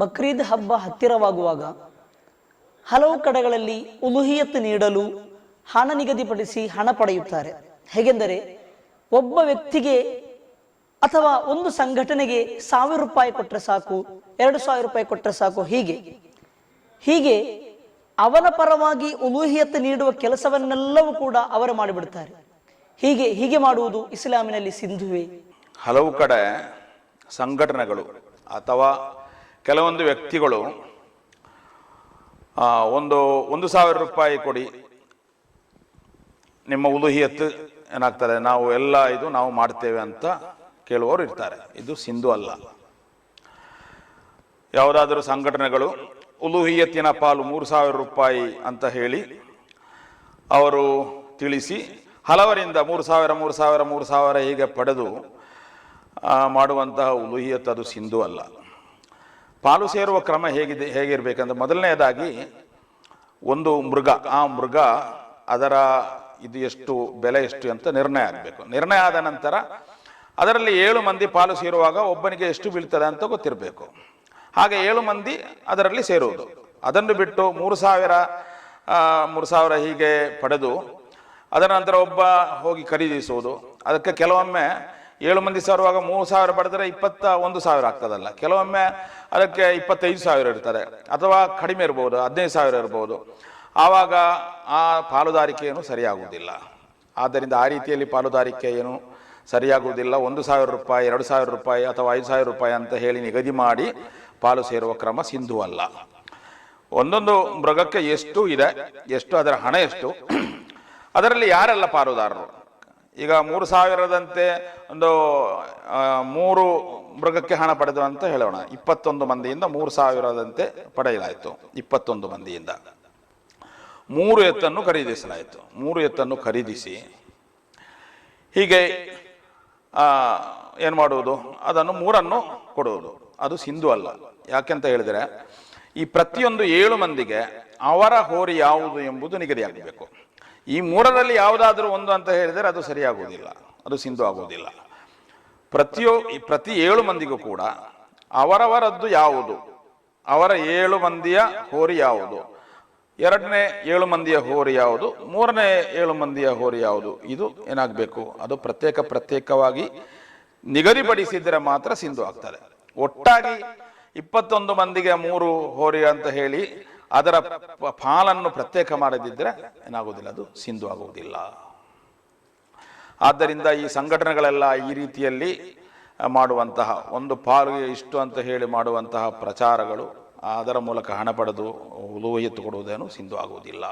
ಬಕ್ರೀದ್ ಹಬ್ಬ ಹತ್ತಿರವಾಗುವಾಗ ಹಲವು ಕಡೆಗಳಲ್ಲಿ ಉಲುಹಿಯತ್ ನೀಡಲು ಹಣ ನಿಗದಿಪಡಿಸಿ ಹಣ ಪಡೆಯುತ್ತಾರೆ. ಹೇಗೆಂದರೆ ಒಬ್ಬ ವ್ಯಕ್ತಿಗೆ ಅಥವಾ ಒಂದು ಸಂಘಟನೆಗೆ ಸಾವಿರ ರೂಪಾಯಿ ಕೊಟ್ಟರೆ ಸಾಕು, ಎರಡು ಸಾವಿರ ರೂಪಾಯಿ ಕೊಟ್ಟರೆ ಸಾಕು, ಹೀಗೆ. ಹೀಗೆ ಅವನ ಪರವಾಗಿ ಉಲೂಹಿಯತ್ ನೀಡುವ ಕೆಲಸವನ್ನೆಲ್ಲವೂ ಕೂಡ ಅವರು ಮಾಡಿಬಿಡ್ತಾರೆ. ಹೀಗೆ ಹೀಗೆ ಮಾಡುವುದು ಇಸ್ಲಾಮಿನಲ್ಲಿ ಸಿಂಧುವೆ. ಹಲವು ಕಡೆ ಸಂಘಟನೆಗಳು ಅಥವಾ ಕೆಲವೊಂದು ವ್ಯಕ್ತಿಗಳು ಒಂದು ಒಂದು ಸಾವಿರ ರೂಪಾಯಿ ಕೊಡಿ. ನಿಮ್ಮ ಉಲುಹಿಯತ್ತು ಏನಾಗ್ತಾರೆ ನಾವು ಎಲ್ಲ ಇದು ನಾವು ಮಾಡ್ತೇವೆ ಅಂತ ಕೇಳುವವರು ಇರ್ತಾರೆ. ಇದು ಸಿಂಧು ಅಲ್ಲ. ಯಾವುದಾದರೂ ಸಂಘಟನೆಗಳು ಉಲುಹಿಯತ್ತಿನ ಪಾಲು ಮೂರು ಸಾವಿರ ರೂಪಾಯಿ ಅಂತ ಹೇಳಿ ಅವರು ತಿಳಿಸಿ, ಹಲವರಿಂದ ಮೂರು ಸಾವಿರ ಮೂರು ಸಾವಿರ ಮೂರು ಸಾವಿರ ಹೀಗೆ ಪಡೆದು ಮಾಡುವಂತಹ ಉಲುಹಿಯತ್ ಅದು ಸಿಂಧು ಅಲ್ಲ. ಪಾಲು ಸೇರುವ ಕ್ರಮ ಹೇಗಿದೆ, ಹೇಗಿರಬೇಕಂದ್ರೆ ಮೊದಲನೆಯದಾಗಿ ಒಂದು ಮೃಗ, ಆ ಮೃಗ ಅದರ ಇದು ಎಷ್ಟು, ಬೆಲೆ ಎಷ್ಟು ಅಂತ ನಿರ್ಣಯ ಆಗಬೇಕು. ನಿರ್ಣಯ ಆದ ನಂತರ ಅದರಲ್ಲಿ ಏಳು ಮಂದಿ ಪಾಲು ಸೇರುವಾಗ ಒಬ್ಬನಿಗೆ ಎಷ್ಟು ಬೀಳ್ತದೆ ಅಂತ ಗೊತ್ತಿರಬೇಕು. ಹಾಗೆ ಏಳು ಮಂದಿ ಅದರಲ್ಲಿ ಸೇರುವುದು. ಅದನ್ನು ಬಿಟ್ಟು ಮೂರು ಸಾವಿರ ಮೂರು ಸಾವಿರ ಹೀಗೆ ಪಡೆದು, ಅದರ ನಂತರ ಒಬ್ಬ ಹೋಗಿ ಖರೀದಿಸುವುದು. ಅದಕ್ಕೆ ಕೆಲವೊಮ್ಮೆ ಏಳು ಮಂದಿ ಸೇರುವಾಗ ಮೂರು ಸಾವಿರ ಪಡೆದರೆ ಇಪ್ಪತ್ತ ಒಂದು ಸಾವಿರ ಆಗ್ತದಲ್ಲ. ಕೆಲವೊಮ್ಮೆ ಅದಕ್ಕೆ ಇಪ್ಪತ್ತೈದು ಸಾವಿರ ಇರ್ತದೆ. ಅಥವಾ ಕಡಿಮೆ ಇರ್ಬೋದು, ಹದಿನೈದು ಸಾವಿರ ಇರ್ಬೋದು. ಆವಾಗ ಆ ಪಾಲುದಾರಿಕೆ ಏನು ಸರಿಯಾಗುವುದಿಲ್ಲ. ಆದ್ದರಿಂದ ಆ ರೀತಿಯಲ್ಲಿ ಪಾಲುದಾರಿಕೆ ಏನು ಸರಿಯಾಗುವುದಿಲ್ಲ. ಒಂದು ಸಾವಿರ ರೂಪಾಯಿ, ಎರಡು ಸಾವಿರ ರೂಪಾಯಿ ಅಥವಾ ಐದು ಸಾವಿರ ರೂಪಾಯಿ ಅಂತ ಹೇಳಿ ನಿಗದಿ ಮಾಡಿ ಪಾಲು ಸೇರುವ ಕ್ರಮ ಸಿಂಧು ಅಲ್ಲ. ಒಂದೊಂದು ಮೃಗಕ್ಕೆ ಎಷ್ಟು ಇದೆ, ಎಷ್ಟು ಅದರ ಹಣ ಎಷ್ಟು, ಅದರಲ್ಲಿ ಯಾರೆಲ್ಲ ಪಾಲುದಾರರು? ಈಗ ಮೂರು ಸಾವಿರದಂತೆ ಒಂದು ಮೂರು ಮೃಗಕ್ಕೆ ಹಣ ಪಡೆದು ಅಂತ ಹೇಳೋಣ. ಇಪ್ಪತ್ತೊಂದು ಮಂದಿಯಿಂದ ಮೂರು ಸಾವಿರದಂತೆ ಪಡೆಯಲಾಯಿತು. ಇಪ್ಪತ್ತೊಂದು ಮಂದಿಯಿಂದ. ಮೂರು ಎತ್ತನ್ನು ಖರೀದಿಸಲಾಯಿತು. ಮೂರು ಎತ್ತನ್ನು ಖರೀದಿಸಿ ಹೀಗೆ ಏನು ಮಾಡುವುದು? ಅದನ್ನು ಮೂರನ್ನು ಕೊಡುವುದು. ಅದು ಸಿಂಧು ಅಲ್ಲ. ಯಾಕೆಂತ ಹೇಳಿದರೆ, ಈ ಪ್ರತಿಯೊಂದು ಏಳು ಮಂದಿಗೆ ಅವರ ಹೋರಿ ಯಾವುದು ಎಂಬುದು ನಿಗದಿಯಾಗಬೇಕು. ಈ ಮೂರರಲ್ಲಿ ಯಾವುದಾದ್ರೂ ಒಂದು ಅಂತ ಹೇಳಿದರೆ ಅದು ಸರಿಯಾಗುವುದಿಲ್ಲ. ಅದು ಸಿಂಧು ಆಗುವುದಿಲ್ಲ. ಪ್ರತಿಯೊ ಪ್ರತಿ ಏಳು ಮಂದಿಗೂ ಕೂಡ ಅವರವರದ್ದು ಯಾವುದು? ಅವರ ಏಳು ಮಂದಿಯ ಹೋರಿ ಯಾವುದು? ಎರಡನೇ ಏಳು ಮಂದಿಯ ಹೋರಿ ಯಾವುದು? ಮೂರನೇ ಏಳು ಮಂದಿಯ ಹೋರಿ ಯಾವುದು? ಇದು ಏನಾಗಬೇಕು? ಅದು ಪ್ರತ್ಯೇಕ ಪ್ರತ್ಯೇಕವಾಗಿ ನಿಗದಿಪಡಿಸಿದರೆ ಮಾತ್ರ ಸಿಂಧು ಆಗ್ತದೆ ಒಟ್ಟಾಗಿ ಇಪ್ಪತ್ತೊಂದು ಮಂದಿಗೆ ಮೂರು ಹೋರಿ ಅಂತ ಹೇಳಿ ಅದರ ಪಾಲನ್ನು ಪ್ರತ್ಯೇಕ ಮಾಡದಿದ್ದರೆ ಏನಾಗುವುದಿಲ್ಲ, ಅದು ಸಿಂಧು ಆಗುವುದಿಲ್ಲ. ಆದ್ದರಿಂದ ಈ ಸಂಘಟನೆಗಳೆಲ್ಲ ಈ ರೀತಿಯಲ್ಲಿ ಮಾಡುವಂತಹ ಒಂದು ಪಾಲು ಇಷ್ಟು ಅಂತ ಹೇಳಿ ಮಾಡುವಂತಹ ಪ್ರಚಾರಗಳು, ಅದರ ಮೂಲಕ ಹಣ ಪಡೆದು ಉಲುವ ಎತ್ತು ಕೊಡುವುದೇನು ಸಿಂಧು ಆಗುವುದಿಲ್ಲ.